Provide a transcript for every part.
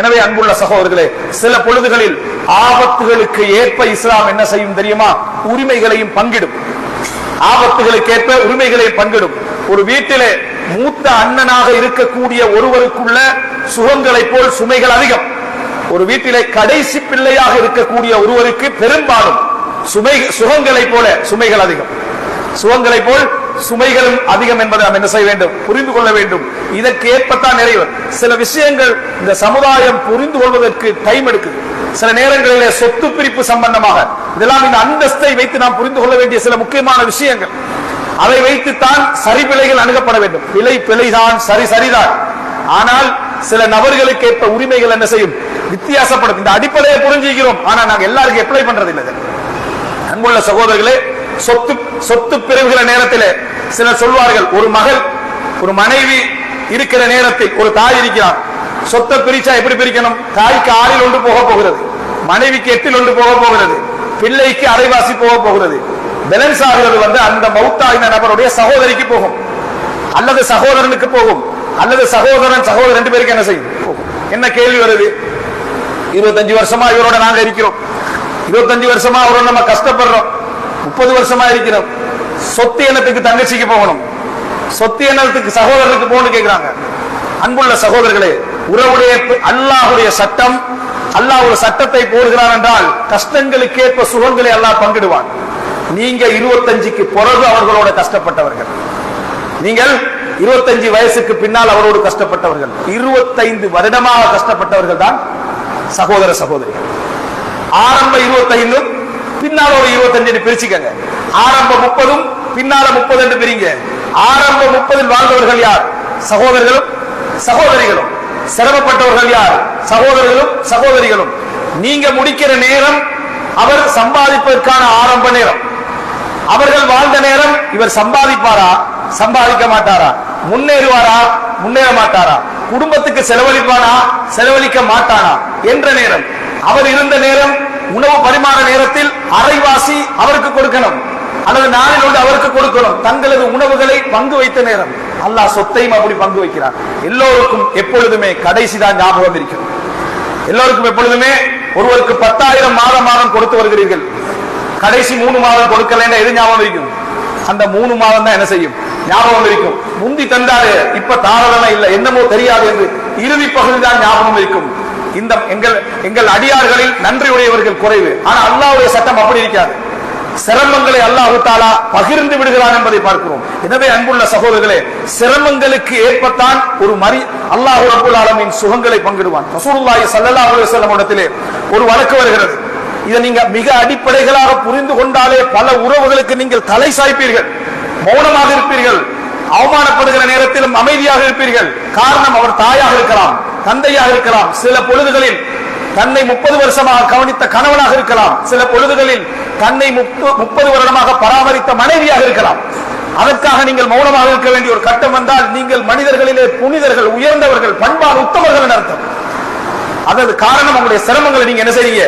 எனவே அன்புள்ள சகோதரர்களே சில பொழுதுகளில் ஆபத்துகளுக்கு ஏற்ப இஸ்லாம் என்ன செய்யும் தெரியுமா? உரிமைகளையும் பங்கிடும். ஆபத்துகளுக்கு ஏற்ப உரிமைகளையும் பங்கிடும். ஒரு வீட்டிலே மூத்த அண்ணனாக இருக்கக்கூடிய ஒருவருக்குள்ள சுகங்களைப் போல் சுமைகள் அதிகம். ஒரு வீட்டிலே கடைசி பிள்ளையாக இருக்கக்கூடிய ஒருவருக்கு பெரும்பாலும் சுமை சுகங்களைப் போல சுமைகள் அதிகம். சுகங்களைப் போல் சுமைகளும் அதிகம் என்பதை நாம் என்ன செய்ய வேண்டும்? புரிந்து கொள்ள வேண்டும். இதற்கு ஏற்பத்தான் நிறைவு. சில விஷயங்கள் இந்த சமுதாயம் புரிந்து கொள்வதற்கு டைம் எடுக்குது. சில நேரங்களிலே சொத்து பிரிப்பு சம்பந்தமாக. இதெல்லாம் இந்த அந்தஸ்தை வைத்து நாம் புரிந்து கொள்ள வேண்டிய சில முக்கியமான விஷயங்கள். அதை வைத்துத்தான் சரி பிழைகள் அணுகப்பட வேண்டும். பிழை பிழைதான் சரி சரிதான். ஆனால் சில நபர்களுக்கு ஏற்ப உரிமைகள் என்ன செய்யும்? வித்தியாசப்படும் இந்த அடிப்படையை புரிஞ்சுக்கிறோம். ஆனா நாங்க எல்லாருக்கும் அப்ளை பண்றது இல்லை அங்குள்ள சகோதரர்களே சொத்து சொத்து பிரிவுகிற நேரத்திலே சிலர் சொல்வார்கள் ஒரு மகள் ஒரு மனைவி இருக்கிற நேரத்தில் ஒரு தாய் இருக்கிறார். சொத்தை பிரிச்சா எப்படி பிரிக்கணும்? தாய்க்கு ஆறில் ஒன்று போக போகிறது. மனைவிக்கு எட்டில் ஒன்று போக போகிறது. பிள்ளைக்கு அரைவாசி போக போகிறது. பேலன்ஸ் ஆகிறது வந்து அந்த மௌத்தாகின நபருடைய சகோதரிக்கு போகும். அல்லது சகோதரனுக்கு போகும். அல்லது சகோதரன் சகோதரன் ரெண்டு பேருக்கு என்ன செய்யும்? போகும். என்ன கேள்வி வருது? இருபத்தஞ்சு வருஷமா இவரோட நாங்க இருக்கிறோம். இருபத்தஞ்சு வருஷமா அவரோட நம்ம கஷ்டப்படுறோம். முப்பது வருஷமா இருக்கிறோம். சொத்து எண்ணத்துக்கு தங்கச்சிக்கு போகணும். சொத்து எண்ணத்துக்கு சகோதரருக்கு போகணும் கேட்கிறாங்க அன்புள்ள சகோதரர்களே உறவுடைய அல்லாஹுடைய சட்டம் அல்லாஹ் ஒரு சட்டத்தை போடுகிறான் என்றால் கஷ்டங்களுக்கேற்ப சுகங்களை அல்லாஹ் பங்கிடுவான். நீங்க இருபத்தஞ்சுக்கு பிறகு அவர்களோட கஷ்டப்பட்டவர்கள். நீங்கள் இருபத்தஞ்சு வயசுக்கு பின்னால் அவரோடு கஷ்டப்பட்டவர்கள். இருபத்தைந்து வருடமாக கஷ்டப்பட்டவர்கள் தான் சகோதர சகோதரி ஆரம்ப இருபத்தைந்தும் பின்னால ஒரு இருபத்தஞ்சு பிரிச்சுக்கங்க. ஆரம்ப முப்பதும் பின்னால முப்பது என்று பிரிங்க. ஆரம்ப முப்பதில் வாழ்ந்தவர்கள் யார்? சகோதரர்களும் சகோதரிகளும். சிரமப்பட்டவர்கள் யார்? சகோதரர்களும் சகோதரிகளும். நீங்க முடிக்கிற நேரம் அவர் சம்பாதிப்பதற்கான ஆரம்ப நேரம். அவர்கள் வாழ்ந்த நேரம் இவர் சம்பாதிப்பாரா? சம்பாதிக்க மாட்டாரா? முன்னேறுவாரா? முன்னேற மாட்டாரா? குடும்பத்துக்கு செலவழிப்பானா? செலவழிக்க மாட்டானா? என்ற நேரம். அவர் இருந்த நேரம் உணவு பரிமாற நேரத்தில் அரைவாசி அவருக்கு கொடுக்கணும். அல்லது நாளில் வந்து அவருக்கு கொடுக்கணும் தங்களது உணவுகளை பங்கு வைத்த நேரம். அல்லாஹ் சொத்தையும் அப்படி பங்கு வைக்கிறார் எல்லோருக்கும் எப்பொழுதுமே கடைசி தான் ஞாபகம் இருக்கும் எல்லோருக்கும் எப்பொழுதுமே ஒருவருக்கு பத்தாயிரம் மாதம் மாதம் கொடுத்து வருகிறீர்கள். கடைசி மூணு மாதம் கொடுக்கலன்னா எது ஞாபகம் இருக்கும் அந்த மூணு மாதம் தான் என்ன செய்யும்? ஞாபகம் இருக்கும் முந்தி தந்தாரு இப்ப தாரதெல்லாம் இல்ல என்னமோ தெரியாது என்று இறுதி பகுதி தான் ஞாபகம் இருக்கும் இந்த எங்கள் எங்கள் அடியார்களில் நன்றி உடையவர்கள் குறைவு. ஆனா அல்லாவுடைய சட்டம் அப்படி இருக்காது. சிரமங்களை அல்லாஹு தாலா பகிர்ந்து விடுகிறான் என்பதை பார்க்கிறோம். எனவே அன்புள்ள சகோதரர்களே சிரமங்களுக்கு ஏற்பத்தான் ஒரு மரி அல்லாஹு அபுல் ஆலமின் சுகங்களை பங்கிடுவான். ரசூலுல்லாஹி சல்லல்லாஹு அலைஹி வஸல்லம் இடத்திலே ஒரு வழக்கு வருகிறது. இதை நீங்க மிக அடிப்படைகளாக புரிந்து கொண்டாலே பல உறவுகளுக்கு நீங்கள் தலை சாய்ப்பீர்கள். மௌனமாக இருப்பீர்கள். அவமானப்படுகிற நேரத்திலும் அமைதியாக இருப்பீர்கள். காரணம் அவர் தாயாக இருக்கலாம் தந்தையாக இருக்கலாம். சில பொழுதுகளில் தன்னை முப்பது வருஷமாக கவனித்த கணவனாக இருக்கலாம். சில பொழுதுகளில் தன்னை முப்பது வருடமாக பராமரித்த மனைவியாக இருக்கலாம். அதற்காக நீங்கள் மௌனமாக இருக்க வேண்டிய ஒரு கட்டம் வந்தால் நீங்கள் மனிதர்களிலே புனிதர்கள் உயர்ந்தவர்கள் பண்பால் உத்தமர்கள் அர்த்தம். அதற்கு காரணம் உங்களுடைய சிரமங்களை நீங்க என்ன செய்றீங்க?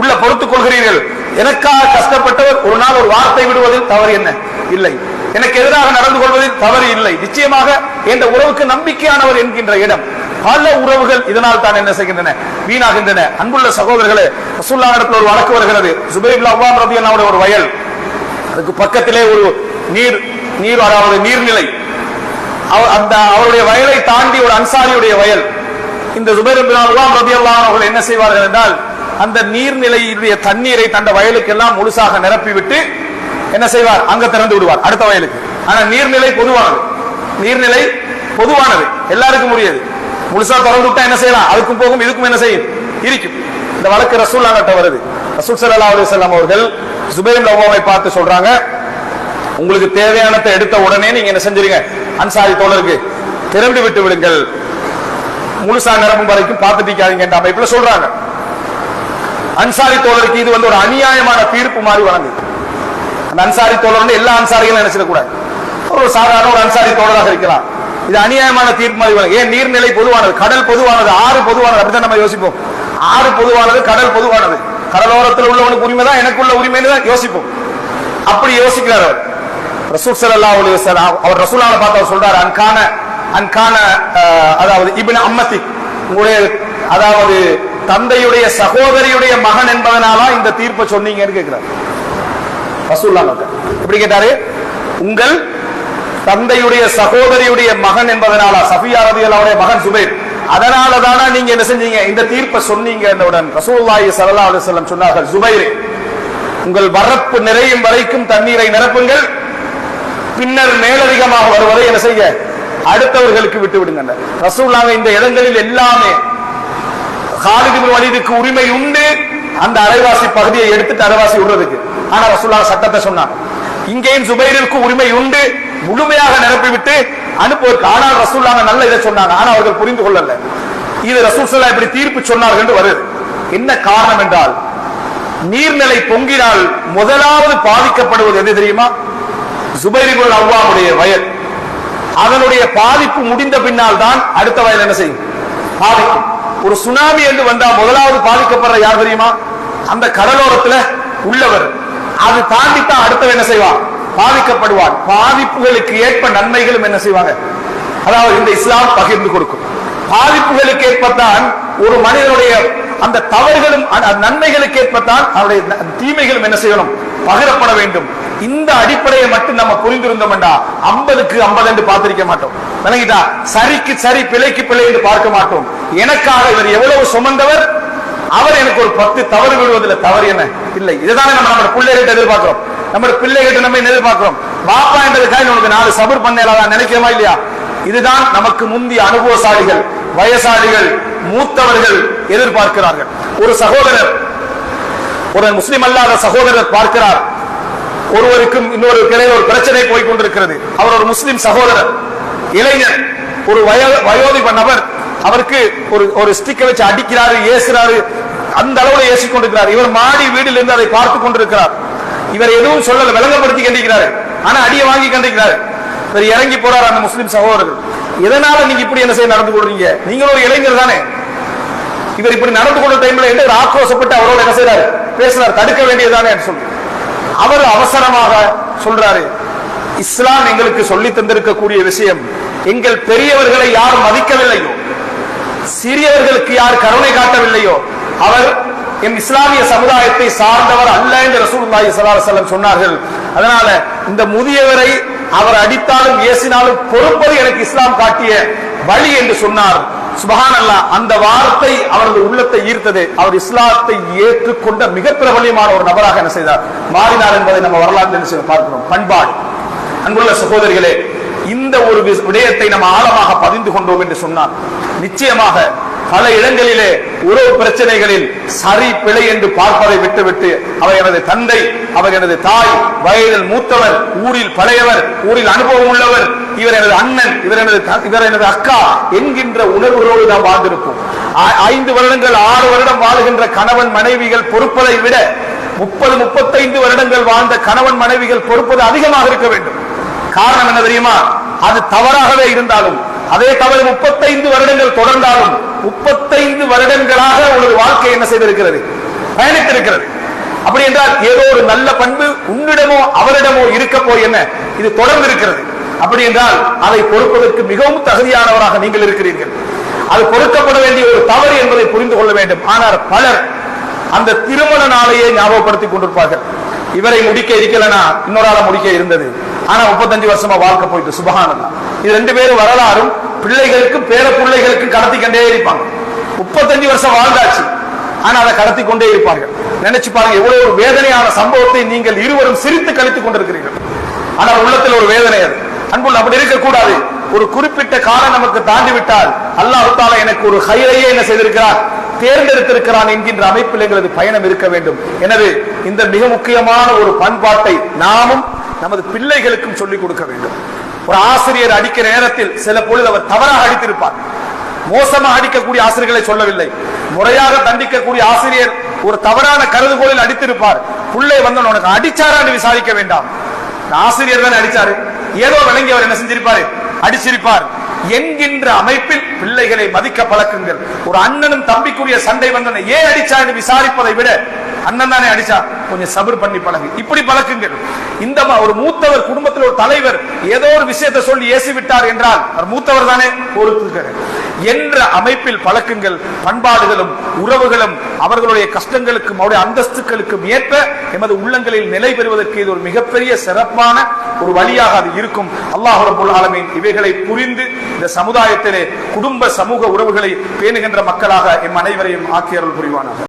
உள்ள பொறுத்துக் கொள்கிறீர்கள். எனக்காக கஷ்டப்பட்டவர் ஒரு நாள் ஒரு வார்த்தை விடுவதில் தவறு என்ன? இல்லை. எனக்கு எதிராக நடந்து கொள்வதில் தவறு இல்லை. நிச்சயமாக என்ற உறவுக்கு நம்பிக்கையானவர் என்கின்ற இடம். பல உறவுகள் இதனால் தான் என்ன செய்கின்றன? வீணாகின்றன. அன்புள்ள சகோதரர்களே ரசூல்லா இடத்துல ஒரு வழக்கு வருகிறது. சுபைபில் அவ்வாம் ரபி அண்ணாவுடைய ஒரு வயல். அதுக்கு பக்கத்திலே ஒரு நீர் நீர் அதாவது நீர்நிலை. அந்த அவருடைய வயலை தாண்டி ஒரு அன்சாரியுடைய வயல். இந்த சுபைர் அவ்வாம் ரபி அவர்கள் என்ன செய்வார்கள் என்றால் அந்த நீர்நிலையுடைய தண்ணீரை தந்த வயலுக்கெல்லாம் முழுசாக நிரப்பிவிட்டு என்ன செய்வார்? அங்க திறந்து விடுவார் அடுத்த வயலுக்கு. ஆனா நீர்நிலை பொதுவானது. நீர்நிலை பொதுவானது. எல்லாருக்கும் உரியது. முழுசா திறந்து விட்டா என்ன செய்யலாம்? அதுக்கும் போகும் இதுக்கும் என்ன செய்யும்? இருக்கும் இந்த வழக்கு ரசூல்லா கிட்ட வருது. ரசூல் சல்லா அலுவலாம் அவர்கள் சுபைர் லவ்வாவை பார்த்து சொல்றாங்க உங்களுக்கு தேவையானதை எடுத்த உடனே நீங்க என்ன செஞ்சிருங்க? அன்சாரி தோழருக்கு திறந்து விட்டு விடுங்கள். முழுசா நிரம்பும் வரைக்கும் பார்த்துட்டீங்க என்ற அமைப்புல சொல்றாங்க. அன்சாரி தோழருக்கு இது வந்து ஒரு அநியாயமான தீர்ப்பு மாதிரி வழங்குது. அந்த அன்சாரி தோழர் எல்லா அன்சாரிகளும் நினைச்சிடக்கூடாது. ஒரு சாதாரண ஒரு அன்சாரி தோழராக இருக்கலாம். இது அநியாயமான தீர்ப்பு ஏன் நீர்நிலை பொதுவானது கடல் பொதுவானது ஆறு பொதுவானது? அப்படிதான் நம்ம யோசிப்போம். ஆறு பொதுவானது கடல் பொதுவானது. கடலோரத்தில் உள்ளவனுக்கு உரிமை தான் எனக்குள்ள உரிமைன்னு தான் யோசிப்போம். அப்படி யோசிக்கிறார் அவர். ரசூல் சலல்லா அலைஹி சார் அவர் ரசூலால பார்த்து அவர் சொல்றாரு அன்கான அன்கான அதாவது இபின் அம்மத்தி உங்களுடைய அதாவது தந்தையுடைய சகோதரியுடைய மகன் என்பதனாலா இந்த தீர்ப்பை சொன்னீங்கன்னு கேட்கிறார். ரசூல்லா எப்படி கேட்டாரு உங்கள் தந்தையுடைய சகோதரியுடைய மகன் என்பதனால சஃபியா ரதியல்லாவுடைய மகன் சுபேர். அதனால தானா நீங்க என்ன செஞ்சீங்க? இந்த தீர்ப்பை சொன்னீங்க என்னுடன் ரசூலுல்லாஹி சல்லா அலுவலம் சொன்னார்கள் சுபைரே உங்கள் வரப்பு நிறையும் வரைக்கும் தண்ணீரை நிரப்புங்கள். பின்னர் மேலதிகமாக வருவதை என்ன செய்ய அடுத்தவர்களுக்கு விட்டு விடுங்க ரசூல்லாங்க இந்த இடங்களில் எல்லாமே காலிது வலிதுக்கு உரிமை உண்டு. அந்த அரைவாசி பகுதியை எடுத்துட்டு அரைவாசி விடுறதுக்கு. ஆனா ரசூல்லா சட்டத்தை சொன்னாங்க இங்கேயும் சுபைருக்கு உரிமை உண்டு. முழுமையாக நிரப்பிவிட்டு அனுப்புவதற்கு ஆனால் ரசூல்லாங்க நல்ல இதை சொன்னாங்க. ஆனா அவர்கள் புரிந்து கொள்ளல. இது ரசூல் இப்படி தீர்ப்பு சொன்னார்கள் என்று வருது. என்ன காரணம் என்றால் நீர்நிலை பொங்கினால் முதலாவது பாதிக்கப்படுவது எது தெரியுமா? சுபைரிபுல் அவ்வாவுடைய வயல். அதனுடைய பாதிப்பு முடிந்த பின்னால் தான் அடுத்த வயல் என்ன செய்யும்? பாதிக்கும். ஒரு சுனாமி என்று வந்தால் முதலாவது பாதிக்கப்படுற யார் தெரியுமா? அந்த கடலோரத்துல உள்ளவர். அது தாண்டித்தான் அடுத்தவன் என்ன செய்வான்? பாதிக்கப்படுவான். பாதிப்புகளுக்கு ஏற்ப நன்மைகளும் என்ன செய்வாங்க? அதாவது இந்த இஸ்லாம் பகிர்ந்து கொடுக்கும். பாதிப்புகளுக்கு ஏற்பத்தான் ஒரு மனிதனுடைய அந்த தவறுகளும் அந்த நன்மைகளுக்கு ஏற்பத்தான் அவருடைய தீமைகளும் என்ன செய்யணும்? பகிரப்பட வேண்டும். இந்த அடிப்படையை மட்டும் நம்ம புரிந்திருந்தோம்டா. ஐம்பதுக்கு ஐம்பது என்று பார்த்திருக்க மாட்டோம். விளங்கிட்டா? சரிக்கு சரி பிழைக்கு பிழை என்று பார்க்க மாட்டோம். எனக்காக இவர் எவ்வளவு சுமந்தவர்? அவர் எனக்கு ஒரு பத்து தவறு விடுவதில் தவறு என்ன? இல்லை. இதுதானே நம்ம நம்ம பிள்ளைகிட்ட எதிர்பார்க்கிறோம். நம்ம பிள்ளைகிட்ட நம்ம எதிர்பார்க்கிறோம்? பாப்பா என்றதுக்காக உனக்கு நாலு சபர் பண்ணலாம் நினைக்கிறோமா இல்லையா? இதுதான் நமக்கு முந்தைய அனுபவசாலிகள் வயசாளிகள் மூத்தவர்கள் எதிர்பார்க்கிறார்கள். ஒரு சகோதரர் ஒரு முஸ்லிம் அல்லாத சகோதரர் பார்க்கிறார். ஒருவருக்கும் இன்னொரு இடையில ஒரு பிரச்சனை போய் கொண்டிருக்கிறது. அவர் ஒரு முஸ்லிம் சகோதரர். இளைஞர். ஒரு வயோ வயோதிப நபர். அவருக்கு ஒரு ஒரு ஸ்டிக்கை வச்சு அடிக்கிறாரு ஏசுறாரு. அந்த அளவுல ஏசிக் கொண்டிருக்கிறார் இவர் மாடி வீடில் இருந்து அதை பார்த்து கொண்டிருக்கிறார். இவர் எதுவும் சொல்லல விளங்கப்படுத்தி கண்டிக்கிறாரு. ஆனா அடியை வாங்கி கண்டிக்கிறாரு. இவர் இறங்கி போறார் அந்த முஸ்லிம் சகோதரர்கள். எதனால நீங்க இப்படி என்ன செய்ய நடந்து கொள்றீங்க? நீங்க ஒரு இளைஞர் தானே. இவர் இப்படி நடந்து கொண்ட டைம்ல என்று ஆக்ரோசப்பட்டு ஆக்ரோஷப்பட்டு அவரோட என்ன செய்யறாரு பேசுறாரு தடுக்க வேண்டியதானே சொல்லி. அவர் அவசரமாக சொல்றாரு இஸ்லாம் எங்களுக்கு சொல்லி தந்திருக்கக்கூடிய விஷயம் எங்கள் பெரியவர்களை யார் மதிக்கவில்லையோ? சிறியவர்களுக்கு யார் கருணை காட்டவில்லையோ? அவர் என் இஸ்லாமிய சமுதாயத்தை சார்ந்தவர் அல்ல என்று ரசூலுல்லாஹி ஸல்லல்லாஹு சொன்னார்கள். அதனால இந்த முதியவரை அவர் அடித்தாலும் ஏசினாலும் பொறுப்பது எனக்கு இஸ்லாம் காட்டிய வழி என்று சொன்னார். சுபஹானல்லாஹ் அந்த வார்த்தை அவரது உள்ளத்தை ஈர்த்தது. அவர் இஸ்லாத்தை ஏற்றுக்கொண்ட மிக பிரபலியமான ஒரு நபராக என்ன செய்தார்? மாறினார் என்பதை நம்ம வரலாறு என்ன செய்ய பார்க்கிறோம். பண்பாடு. அன்புள்ள சகோதரிகளே இந்த ஒரு வி- விடயத்தை நம்ம ஆழமாக பதிந்து கொண்டோம் என்று சொன்னார். நிச்சயமாக பல இடங்களிலே உறவு பிரச்சனைகளில் சரி பிழை என்று பார்ப்பதை விட்டுவிட்டு அவர் எனது தந்தை அவர் எனது தாய் வயதில் மூத்தவர் ஊரில் பழையவர் ஊரில் அனுபவம் உள்ளவர் இவர் எனது அண்ணன் இவர் எனது இவர் எனது அக்கா என்கின்ற உணர்வுகளோடு நாம் வாழ்ந்திருப்போம். ஐந்து வருடங்கள் ஆறு வருடம் வாழுகின்ற கணவன் மனைவிகள் பொறுப்பதை விட முப்பது முப்பத்தைந்து வருடங்கள் வாழ்ந்த கணவன் மனைவிகள் பொறுப்பது அதிகமாக இருக்க வேண்டும். காரணம் என்ன தெரியுமா? அது தவறாகவே இருந்தாலும் அதே தவறு முப்பத்தைந்து வருடங்கள் தொடர்ந்தாலும் முப்பத்தைந்து வருடங்களாக உனது வாழ்க்கை என்ன செய்திருக்கிறது? பயணித்திருக்கிறது. அப்படி என்றால் ஏதோ ஒரு நல்ல பண்பு உன்னிடமோ அவரிடமோ இருக்க போய் என்ன? இது தொடர்ந்து இருக்கிறது அப்படி என்றால் அதை பொறுப்பதற்கு மிகவும் தகுதியானவராக நீங்கள் இருக்கிறீர்கள். அது பொறுக்கப்பட வேண்டிய ஒரு தவறு என்பதை புரிந்து கொள்ள வேண்டும். ஆனால் பலர் அந்த திருமண நாளையே ஞாபகப்படுத்திக் கொண்டிருப்பார்கள். இவரை முடிக்க இருக்கலனா? இன்னொரு ஆளை முடிக்க இருந்தது. ஆனா முப்பத்தஞ்சு வருஷமா வாழ்க்கை போயிட்டு சுபகானந்தான் இது ரெண்டு பேரும் வரலாறும் பிள்ளைகளுக்கும் பேர பிள்ளைகளுக்கும் கடத்தி கொண்டே இருப்பாங்க. முப்பத்தஞ்சு வருஷம் வாழ்ந்தாச்சு. ஆனா அதை கடத்தி கொண்டே இருப்பார்கள். நினைச்சு பாருங்க எவ்வளவு ஒரு வேதனையான சம்பவத்தை நீங்கள் இருவரும் சிரித்து கழித்துக் கொண்டிருக்கிறீர்கள். ஆனால் உள்ளத்தில் ஒரு வேதனை அது. அன்புள்ள அப்படி இருக்கக்கூடாது. ஒரு குறிப்பிட்ட காலம் நமக்கு தாண்டி விட்டால் அல்லாஹ் தாலா எனக்கு ஒரு ஹைரையே என்ன செய்திருக்கிறார் தேர்ந்தெடுத்திருக்கிறான் என்கின்ற அமைப்பில் எங்களது பயணம் இருக்க வேண்டும். எனவே இந்த மிக முக்கியமான ஒரு பண்பாட்டை நாமும் நமது பிள்ளைகளுக்கும் சொல்லிக் கொடுக்க வேண்டும். ஒரு ஆசிரியர் அடிக்கிற நேரத்தில் சில பொழுது அவர் தவறாக அடித்திருப்பார். மோசமாக அடிக்கக்கூடிய ஆசிரியர்களை சொல்லவில்லை. முறையாக தண்டிக்கக்கூடிய ஆசிரியர் ஒரு தவறான கருதுகோளில் அடித்திருப்பார். உள்ளே வந்து உனக்கு அடிச்சாரான்னு விசாரிக்க வேண்டாம். ஆசிரியர் தானே அடிச்சாரு. ஏதோ விளங்கி அவர் என்ன செஞ்சிருப்பாரு? அடிச்சிருப்பார். என்கின்ற அமைப்பில் பிள்ளைகளை மதிக்க பழக்குங்கள். ஒரு அண்ணனும் தம்பிக்குரிய சண்டை வந்தன ஏன் அடிச்சான்னு விசாரிப்பதை விட அண்ணன் தானே அடிச்சா? கொஞ்சம் சபர் பண்ணி பழகு. இப்படி பழக்குங்கள். இந்த ஒரு மூத்தவர் குடும்பத்தில் ஒரு தலைவர் ஏதோ ஒரு விஷயத்தை சொல்லி ஏசி விட்டார் என்றால் அவர் மூத்தவர் தானே? பொறுத்துக்கிறார் என்ற அமைப்பில் பழக்கங்கள் பண்பாடுகளும் உறவுகளும் அவர்களுடைய கஷ்டங்களுக்கும் அவருடைய அந்தஸ்துகளுக்கும் ஏற்ப எமது உள்ளங்களில் நிலை பெறுவதற்கு இது ஒரு மிகப்பெரிய சிறப்பான ஒரு வழியாக அது இருக்கும். அல்லாஹ் ரபுல் இவைகளை புரிந்து இந்த சமுதாயத்திலே குடும்ப சமூக உறவுகளை பேணுகின்ற மக்களாக எம் அனைவரையும் ஆக்கியர்கள் புரிவானாக.